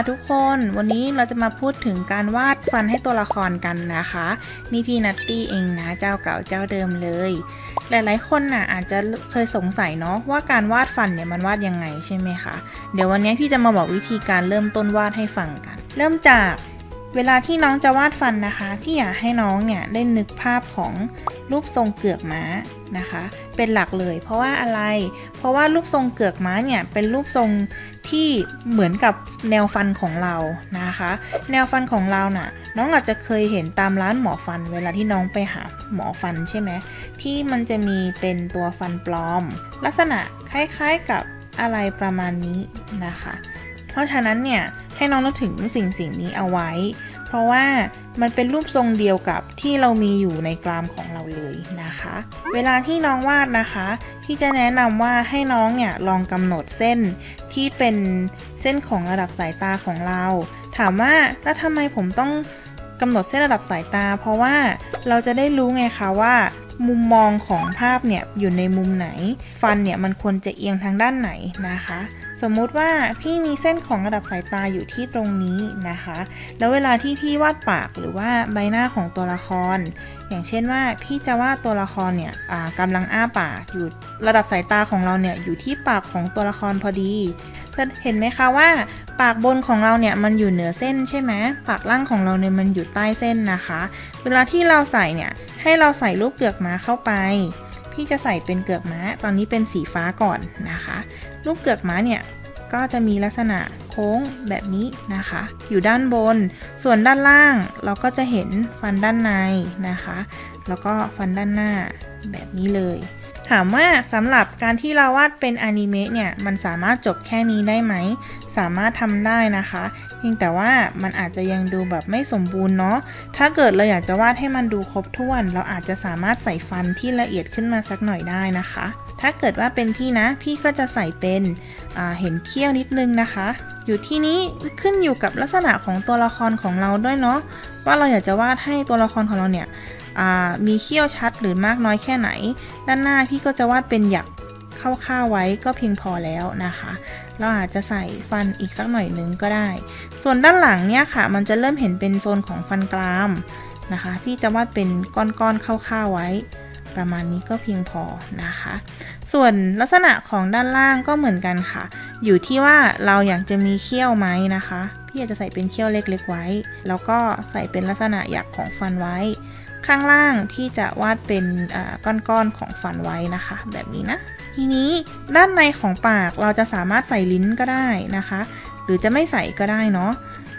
ะทุกคนวันนี้เราจะมาพูดถึงการวาดฟันให้ตัวละครกันนะคะ นี่พี่นัตตี้เองนะเจ้าเก่าเจ้าเดิมเลย หลายๆ คนน่ะอาจจะเคยสงสัยเนาะว่าการวาดฟันเนี่ยมันวาดยังไงใช่ไหมคะ เดี๋ยววันนี้พี่จะมาบอกวิธีการเริ่มต้นวาดให้ฟังกัน เริ่มจาก เวลาที่น้องจะวาดฟันนะคะ พี่อยากให้น้องเนี่ยได้นึกภาพของรูปทรงเกือกม้านะคะ เป็นหลักเลย เพราะว่าอะไร เพราะว่ารูปทรงเกือกม้าเนี่ยเป็นรูปทรงที่เหมือนกับแนวฟันของเรานะคะ แนวฟันของเราน่ะ น้องอาจจะเคยเห็นตามร้านหมอฟัน เวลาที่น้องไปหาหมอฟันใช่ไหมที่มันจะมีเป็นตัวฟันปลอม ลักษณะคล้ายๆกับอะไรประมาณนี้นะคะ เพราะฉะนั้นเนี่ยให้น้องนึกถึงสิ่งสิ่งนี้เอาไว้ เพราะว่ามันเป็นรูปทรงเดียวกับที่เรามีอยู่ในกรามของเราเลยนะคะ เวลาที่น้องวาดนะคะพี่จะแนะนำว่าให้น้องเนี่ยลองกำหนดเส้นที่เป็นเส้นของระดับสายตาของเรา ถามว่าแล้วทำไมผมต้องกำหนดเส้นระดับสายตา เพราะว่าเราจะได้รู้ไงคะว่ามุมมองของภาพเนี่ยอยู่ในมุมไหน ฟันเนี่ยมันควรจะเอียงทางด้านไหนนะคะ สมมุติว่าพี่มีเส้นของระดับสายตาอยู่ที่ตรงนี้นะคะ แล้วเวลาที่พี่วาดปากหรือว่าใบหน้าของตัวละคร อย่างเช่นว่าพี่จะวาดตัวละครเนี่ยกำลังอ้าปากอยู่ระดับสายตาของเราเนี่ยอยู่ที่ปากของตัวละครพอดีเห็นไหมคะว่า ปากบนของเราเนี่ยมันอยู่เหนือเส้นใช่ไหมปากล่างของเราเนี่ยมันอยู่ใต้เส้นนะคะ เวลาที่เราใส่เนี่ยให้เราใส่รูปเกือกม้าเข้าไป ที่จะใส่เป็นเกือกม้า ตอนนี้เป็นสีฟ้าก่อนนะคะ ลูกเกือกม้าเนี่ยก็จะมีลักษณะโค้งแบบนี้นะคะ อยู่ด้านบน ส่วนด้านล่างเราก็จะเห็นฟันด้านในนะคะ แล้วก็ฟันด้านหน้าแบบนี้เลย ถามว่าสำหรับการที่เราวาดเป็นอนิเมะเนี่ย มันสามารถจบแค่นี้ได้ไหม สามารถทำได้นะคะ เพียงแต่ว่ามันอาจจะยังดูแบบไม่สมบูรณ์เนาะ ถ้าเกิดเราอยากจะวาดให้มันดูครบถ้วน เราอาจจะสามารถใส่ฟันที่ละเอียดขึ้นมาสักหน่อยได้นะคะ ถ้าเกิดว่าเป็นพี่นะ พี่ก็จะใส่เป็นเห็นเขี้ยวนิดนึงนะคะ อยู่ที่นี้ขึ้นอยู่กับลักษณะของตัวละครของเราด้วยเนาะ ว่าเราอยากจะวาดให้ตัวละครของเราเนี่ยมีเขี้ยวชัดหรือมากน้อยแค่ไหน ด้านหน้าพี่ก็จะวาดเป็นหยักเข้าๆไว้ก็เพียงพอแล้วนะคะ เราอาจจะใส่ฟันอีกสักหน่อยนึงก็ได้ ส่วนด้านหลังเนี่ยค่ะ มันจะเริ่มเห็นเป็นโซนของฟันกรามนะคะ พี่จะวาดเป็นก้อนๆเข้าๆไว้ ประมาณนี้ก็เพียงพอนะคะ ส่วนลักษณะของด้านล่างก็เหมือนกันค่ะ อยู่ที่ว่าเราอยากจะมีเขี้ยวไหมนะคะ พี่อากจะใส่เป็นเขี้ยวเล็กๆไว้ แล้วก็ใส่เป็นลักษณะหยักของฟันไว้ ข้างล่างพี่จะวาดเป็นก้อนๆของฟันไว้นะคะ แบบนี้นะ ทีนี้ด้านในของปากเราจะสามารถใส่ลิ้นก็ได้นะคะ หรือจะไม่ใส่ก็ได้เนาะ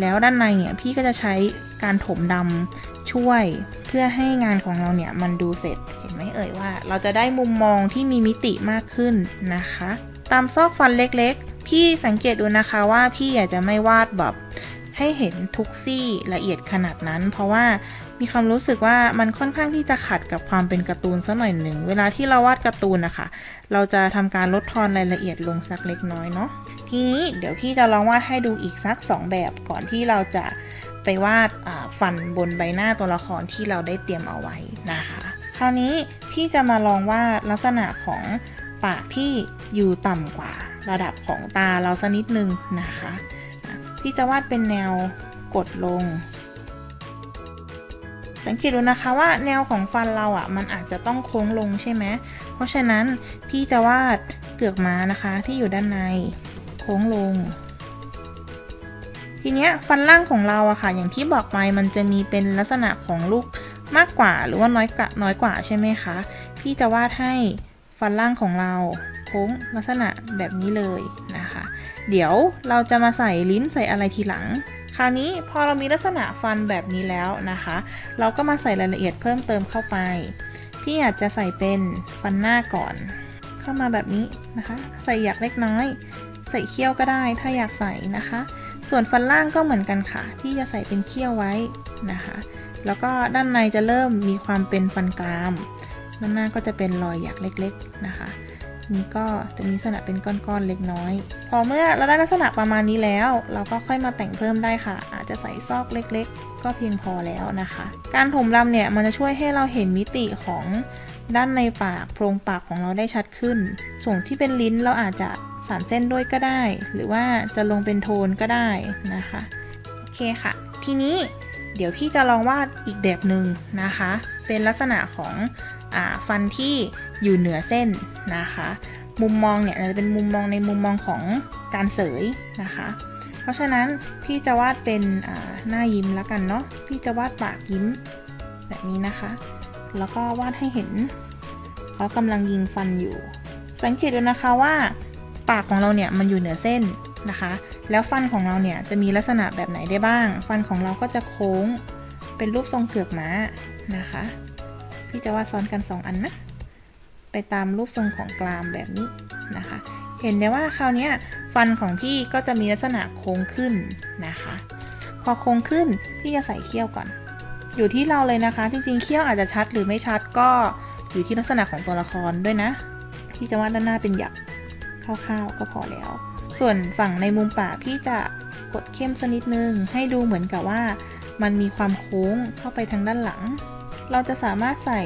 แล้วด้านในเนี่ยพี่ก็จะใช้การถมดำช่วยเพื่อให้งานของเราเนี่ยมันดูเสร็จเห็นไหมเอ่ยว่า เราจะได้มุมมองที่มีมิติมากขึ้นนะคะ ตามซอกฟันเล็กๆ พี่สังเกตดูนะคะว่าพี่อยากจะไม่วาดแบบ ให้เห็นทุกซี่ละเอียดขนาดนั้น เพราะว่ามีความรู้สึกว่ามันค่อนข้างที่จะขัดกับความเป็นการ์ตูนสักหน่อยหนึ่ง เวลาที่เราวาดการ์ตูนนะคะ เราจะทำการลดทอนรายละเอียดลงสักเล็กน้อยเนาะ ทีนี้เดี๋ยวพี่จะลองวาดให้ดูอีกสัก 2 แบบก่อนที่เราจะไปวาดฟันบนใบหน้าตัวละครที่เราได้เตรียมเอาไว้นะคะ คราวนี้พี่จะมาลองวาดลักษณะของปากที่อยู่ต่ำกว่า ระดับของตาเราสักนิดนึงนะคะ พี่จะวาดเป็นแนวกดลง สังเกตดูนะคะว่าแนวของฟันเราอะ่ะมันอาจจะต้องโค้งลงใช่ไหมเพราะฉะนั้นพี่จะวาดเกือกม้านะคะที่อยู่ด้านในโค้งลง ทีเนี้ยฟันล่างของเราอะค่ะ อย่างที่บอกไปมันจะมีเป็นลักษณะของลูกมากกว่าหรือว่าน้อยกว่าน้อยกว่าใช่ไหมคะ พี่จะวาดให้ฟันล่างของเราโค้งลักษณะแบบนี้เลย เดี๋ยวเราจะมาใส่ลิ้นใส่อะไรทีหลัง คราวนี้พอเรามีลักษณะฟันแบบนี้แล้วนะคะ เราก็มาใส่รายละเอียดเพิ่มเติมเข้าไป พี่อาจจะใส่เป็นฟันหน้าก่อน เข้ามาแบบนี้นะคะ ใส่หยักเล็กน้อย ใส่เขี้ยวก็ได้ถ้าอยากใส่นะคะ ส่วนฟันล่างก็เหมือนกันค่ะ พี่จะใส่เป็นเขี้ยวไว้นะคะ แล้วก็ด้านในจะเริ่มมีความเป็นฟันกรามด้านหน้าก็จะเป็นรอยหยักเล็ก ๆนะคะ นี่ก็จะมีลักษณะเป็นก้อนๆเล็กน้อย พอเมื่อเราได้ลักษณะประมาณนี้แล้ว เราก็ค่อยมาแต่งเพิ่มได้ค่ะ อาจจะใส่ซอกเล็กๆ ก็เพียงพอแล้วนะคะ การถมลำเนี่ยมันจะช่วยให้เราเห็นมิติของด้านในปากโพรงปากของเราได้ชัดขึ้น ส่วนที่เป็นลิ้นเราอาจจะสานเส้นด้วยก็ได้ หรือว่าจะลงเป็นโทนก็ได้นะคะ โอเคค่ะ ทีนี้เดี๋ยวพี่จะลองวาดอีกแบบหนึ่งนะคะ เป็นลักษณะของ ฟันที่อยู่เหนือเส้นนะคะ มุมมองเนี่ยจะเป็นมุมมองในมุมมองของการเสยนะคะ เพราะฉะนั้นพี่จะวาดเป็นหน้ายิ้มแล้วกันเนาะพี่จะวาดปากยิ้มแบบนี้นะคะ แล้วก็วาดให้เห็นเขากำลังยิงฟันอยู่ สังเกตดูนะคะว่าปากของเราเนี่ยมันอยู่เหนือเส้นนะคะ แล้วฟันของเราเนี่ยจะมีลักษณะแบบไหนได้บ้าง ฟันของเราก็จะโค้งเป็นรูปทรงเกือกม้านะคะ พี่จะวาดซ้อนกัน 2 อันนะ ไปตามรูปทรงของกรามแบบนี้นะคะ เห็นได้ว่าคราวนี้ฟันของพี่ก็จะมีลักษณะโค้งขึ้นนะคะ พอโค้งขึ้นพี่จะใส่เขี้ยวก่อน อยู่ที่เราเลยนะคะ จริงๆเขี้ยวอาจจะชัดหรือไม่ชัดก็อยู่ที่ลักษณะของตัวละครด้วยนะพี่จะวาดด้านหน้าเป็นหยักคร่าวๆก็พอแล้ว ส่วนฝั่งในมุมปากพี่จะกดเข้มสักนิดนึง ให้ดูเหมือนกับว่ามันมีความโค้งเข้าไปทางด้านหลัง เราจะสามารถใส่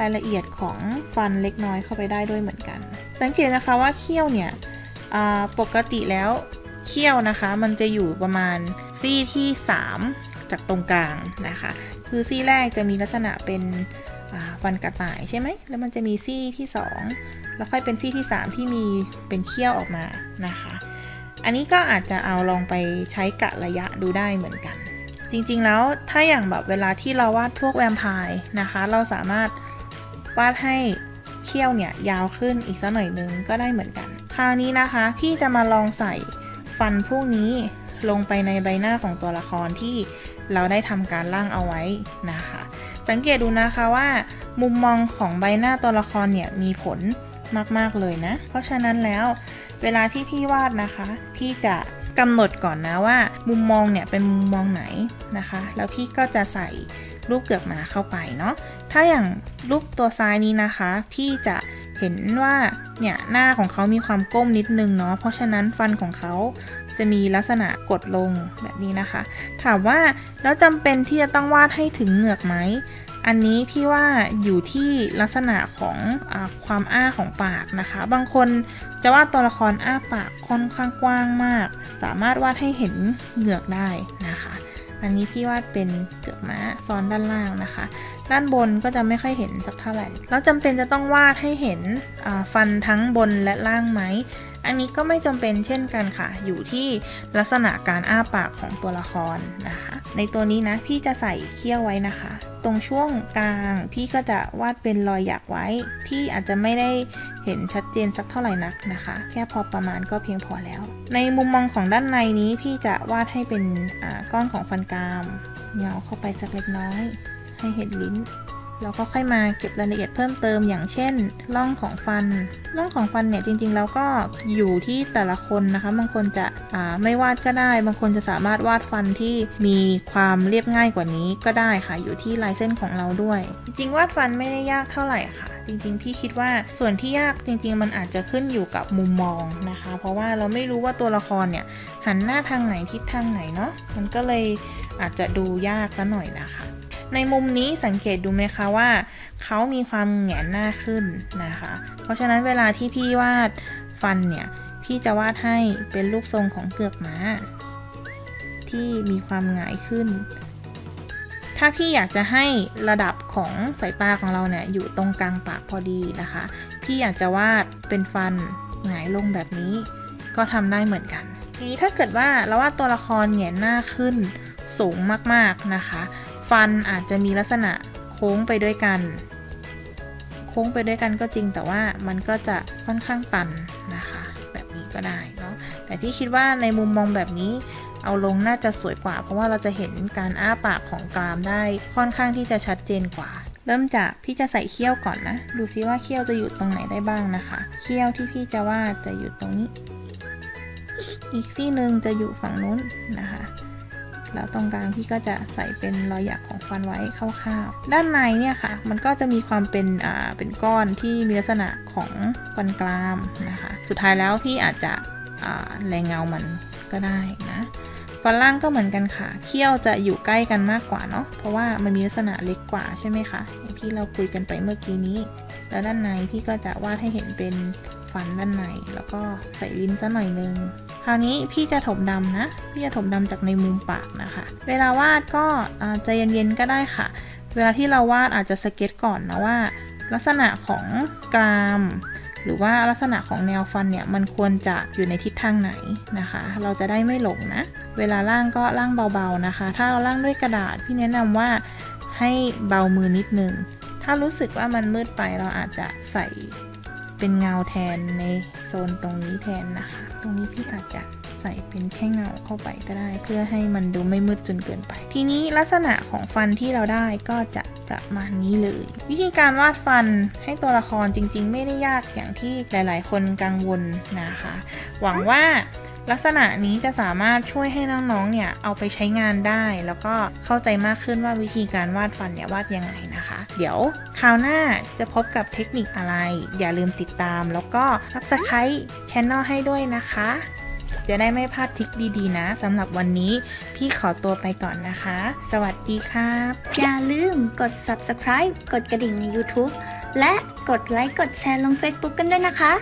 รายละเอียดของฟันเล็กน้อยเข้าไปได้ด้วยเหมือนกัน สังเกตนะคะว่าเขี้ยวเนี่ยปกติแล้วเขี้ยวนะคะ มันจะอยู่ประมาณซี่ที่ 3 จากตรงกลางนะคะ คือซี่แรกจะมีลักษณะเป็นฟันกระต่ายใช่ไหม แล้วมันจะมีซี่ที่ 2 แล้วค่อยเป็นซี่ที่ 3 ที่มีเป็นเขี้ยวออกมานะคะ อันนี้ก็อาจจะเอาลองไปใช้กะระยะดูได้เหมือนกัน จริงๆแล้วถ้าอย่างแบบเวลาที่เราวาดพวกแวมไพร์นะคะ เราสามารถวาดให้เขี้ยวเนี่ยยาวขึ้นอีกสักหน่อยนึงก็ได้เหมือนกัน คราวนี้นะคะพี่จะมาลองใส่ฟันพวกนี้ลงไปในใบหน้าของตัวละครที่เราได้ทำการร่างเอาไว้นะคะ สังเกตดูนะคะว่า มุมมองของใบหน้าตัวละครเนี่ยมีผลมากๆเลยนะ เพราะฉะนั้นแล้ว เวลาที่พี่วาดนะคะ พี่จะ กำหนดก่อนนะว่า มุมมองเนี่ยเป็นมุมมองไหนนะคะ แล้วพี่ก็จะใส่รูปเกือกหมาเข้าไปเนาะถ้าอย่างรูปตัวซ้ายนี้นะคะ พี่จะเห็นว่าเนี่ยหน้าของเขามีความก้มนิดนึงเนาะเพราะฉะนั้นฟันของเขาจะมีลักษณะกดลงแบบนี้นะคะ ถามว่าแล้วจำเป็นที่จะต้องวาดให้ถึงเหงือกไหม อันนี้พี่ว่าอยู่ที่ลักษณะของอความอ้าของปากนะคะ บางคนจะวาดตัวละครอ้าปากค่อนข้างกว้างมาก สามารถวาดให้เห็นเหงือกได้นะคะ อันนี้พี่วาดเป็นเกือกม้าซ้อนด้านล่างนะคะ ด้านบนก็จะไม่ค่อยเห็นสักเท่าไหร่แล้วจำเป็นจะต้องวาดให้เห็นฟันทั้งบนและล่างไหมอันนี้ก็ไม่จำเป็นเช่นกันค่ะ อยู่ที่ลักษณะการอ้าปากของตัวละครนะคะ ในตัวนี้นะพี่จะใส่เขี้ยวไว้นะคะ ตรงช่วงกลาง พี่ก็จะวาดเป็นรอยหยักไว้ ที่อาจจะไม่ได้เห็นชัดเจนสักเท่าไหร่นักนะคะ แค่พอประมาณก็เพียงพอแล้ว ในมุมมองของด้านในนี้พี่จะวาดให้เป็นอ่าก้อนของฟันกราม เงาเข้าไปสักเล็กน้อย ให้เห็นลิ้น แล้วก็ค่อยมาเก็บรายละเอียดเพิ่มเติมอย่างเช่นร่องของฟันร่องของฟันเนี่ยจริงๆแล้วก็อยู่ที่แต่ละคนนะคะ บางคนจะไม่วาดก็ได้ บางคนจะสามารถวาดฟันที่มีความเรียบง่ายกว่านี้ก็ได้ค่ะ อยู่ที่ลายเส้นของเราด้วย จริงๆวาดฟันไม่ได้ยากเท่าไหร่ค่ะ จริงๆ พี่คิดว่าส่วนที่ยากจริง ๆ มันอาจจะขึ้นอยู่กับมุมมองนะคะ เพราะว่าเราไม่รู้ว่าตัวละครเนี่ยหันหน้าทางไหนทิศทางไหนเนาะมันก็เลยอาจจะดูยากซะหน่อยนะคะ ในมุมนี้สังเกตดูไหมคะว่า เขามีความแหงนหน้าขึ้นนะคะ เพราะฉะนั้นเวลาที่พี่วาดฟันเนี่ย พี่จะวาดให้เป็นรูปทรงของเกือกม้า ที่มีความหงายขึ้น ถ้าพี่อยากจะให้ระดับของสายตาของเราเนี่ยอยู่ตรงกลางปากพอดีนะคะ พี่อยากจะวาดเป็นฟันหงายลงแบบนี้ ก็ทำได้เหมือนกัน ทีนี้ถ้าเกิดว่าเราวาดตัวละครแหงนหน้าขึ้นสูงมากๆนะคะ ฟันอาจจะมีลักษณะโค้งไปด้วยกัน โค้งไปด้วยกันก็จริงแต่ว่ามันก็จะค่อนข้างตันนะคะ แบบนี้ก็ได้เนาะแต่พี่คิดว่าในมุมมองแบบนี้เอาลงน่าจะสวยกว่า เพราะว่าเราจะเห็นการอ้าปากของกรามได้ค่อนข้างที่จะชัดเจนกว่า เริ่มจากพี่จะใส่เขี้ยวก่อนนะ ดูซิว่าเขี้ยวจะอยู่ตรงไหนได้บ้างนะคะ เขี้ยวที่พี่จะวาดจะอยู่ตรงนี้ อีกซี่หนึ่งจะอยู่ฝั่งนู้นนะคะ แล้วตรงกลางพี่ก็จะใส่เป็นรอยหยักของฟันไว้คร่าวๆ ด้านในเนี่ยค่ะ มันก็จะมีความเป็นอ่าเป็นก้อนที่มีลักษณะของฟันกรามนะคะ สุดท้ายแล้วพี่อาจจะอ่าแรงเงามันก็ได้นะฟันล่างก็เหมือนกันค่ะเขี้ยวจะอยู่ใกล้กันมากกว่าเนาะ เพราะว่ามันมีลักษณะเล็กกว่าใช่ไหมคะอย่างที่เราคุยกันไปเมื่อกี้นี้ แล้วด้านในพี่ก็จะวาดให้เห็นเป็นฟันด้านใน แล้วก็ใส่ลิ้นซะหน่อยนึง คราวนี้พี่จะถมดำนะ พี่จะถมดำจากในมุมปากนะคะ เวลาวาดก็ใจเย็นๆก็ได้ค่ะ เวลาที่เราวาดอาจจะสเก็ตก่อนนะว่า ลักษณะของกรามหรือว่าลักษณะของแนวฟันเนี่ยมันควรจะอยู่ในทิศทางไหนนะคะ เราจะได้ไม่หลงนะ เวลาล่างก็ล่างเบาๆนะคะ ถ้าเราล่างด้วยกระดาษพี่แนะนำว่าให้เบามือนิดนึง ถ้ารู้สึกว่ามันมืดไปเราอาจจะใส่ เป็นเงาแทนในโซนตรงนี้แทนนะคะ ตรงนี้พี่อาจจะใส่เป็นแค่เงาเข้าไปก็ได้ เพื่อให้มันดูไม่มืดจนเกินไป ทีนี้ลักษณะของฟันที่เราได้ก็จะประมาณนี้เลย วิธีการวาดฟันให้ตัวละครจริง ๆ ไม่ได้ยากอย่างที่หลาย ๆ คนกังวลนะคะ หวังว่า ลักษณะนี้จะสามารถช่วยให้น้องๆ เนี่ยเอาไปใช้งานได้ แล้วก็เข้าใจมากขึ้นว่าวิธีการวาดฟันเนี่ยวาดยังไงนะคะ เดี๋ยวคราวหน้าจะพบกับเทคนิคอะไร อย่าลืมติดตาม แล้วก็ subscribe channel ให้ด้วยนะคะ จะได้ไม่พลาดทิคดีๆ นะสำหรับวันนี้พี่ขอตัวไปก่อนนะคะ สวัสดีครับ อย่าลืมกด subscribe กดกระดิ่งใน YouTube และกดไลค์กดแชร์ลง Facebook กันด้วยนะคะ